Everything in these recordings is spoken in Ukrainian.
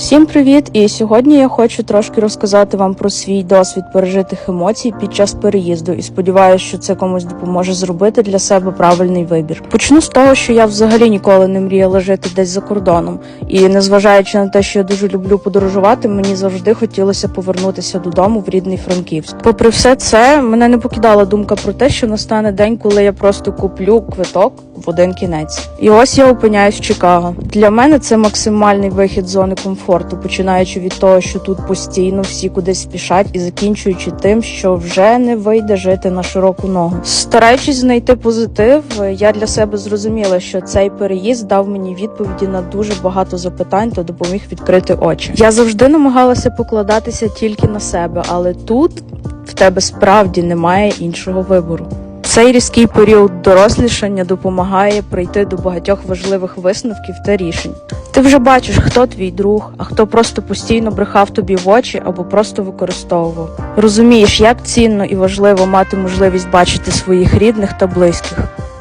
Всім привіт! І сьогодні я хочу трошки розказати вам про свій досвід пережитих емоцій під час переїзду і сподіваюся, що це комусь допоможе зробити для себе правильний вибір. Почну з того, що я взагалі ніколи не мріяла жити десь за кордоном, і незважаючи на те, що я дуже люблю подорожувати, мені завжди хотілося повернутися додому в рідний Франківськ. Попри все це, мене не покидала думка про те, що настане день, коли я просто куплю квиток в один кінець. І ось я опиняюсь в Чикаго. Для мене це максимальний вихід з зони комфорту, починаючи від того, що тут постійно всі кудись спішать, і закінчуючи тим, що вже не вийде жити на широку ногу. Стараючись знайти позитив, я для себе зрозуміла, що цей переїзд дав мені відповіді на дуже багато запитань та допоміг відкрити очі. Я завжди намагалася покладатися тільки на себе, але тут в тебе справді немає іншого вибору. Цей різкий період дорослішання допомагає прийти до багатьох важливих висновків та рішень. Ти вже бачиш, хто твій друг, а хто просто постійно брехав тобі в очі або просто використовував. Розумієш, як цінно і важливо мати можливість бачити своїх рідних та близьких.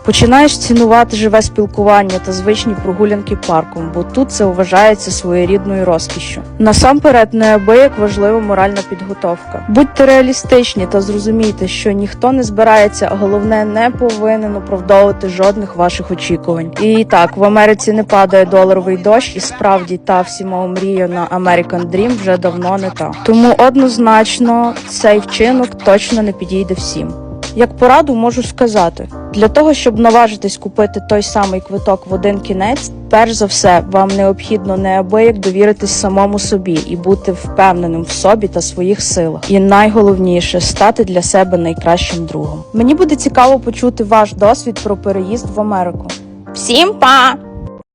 Починаєш цінувати живе спілкування та звичні прогулянки парком, бо тут це вважається своєрідною розкішшю. Насамперед, неабияк важлива моральна підготовка. Будьте реалістичні та зрозумійте, що ніхто не збирається, а головне не повинен оправдовувати жодних ваших очікувань. І так, в Америці не падає доларовий дощ, і справді та всіма мрія на American Dream вже давно не та. Тому однозначно цей вчинок точно не підійде всім. Як пораду можу сказати, для того, щоб наважитись купити той самий квиток в один кінець, перш за все, вам необхідно неабияк довіритись самому собі і бути впевненим в собі та своїх силах. І найголовніше стати для себе найкращим другом. Мені буде цікаво почути ваш досвід про переїзд в Америку. Всім па!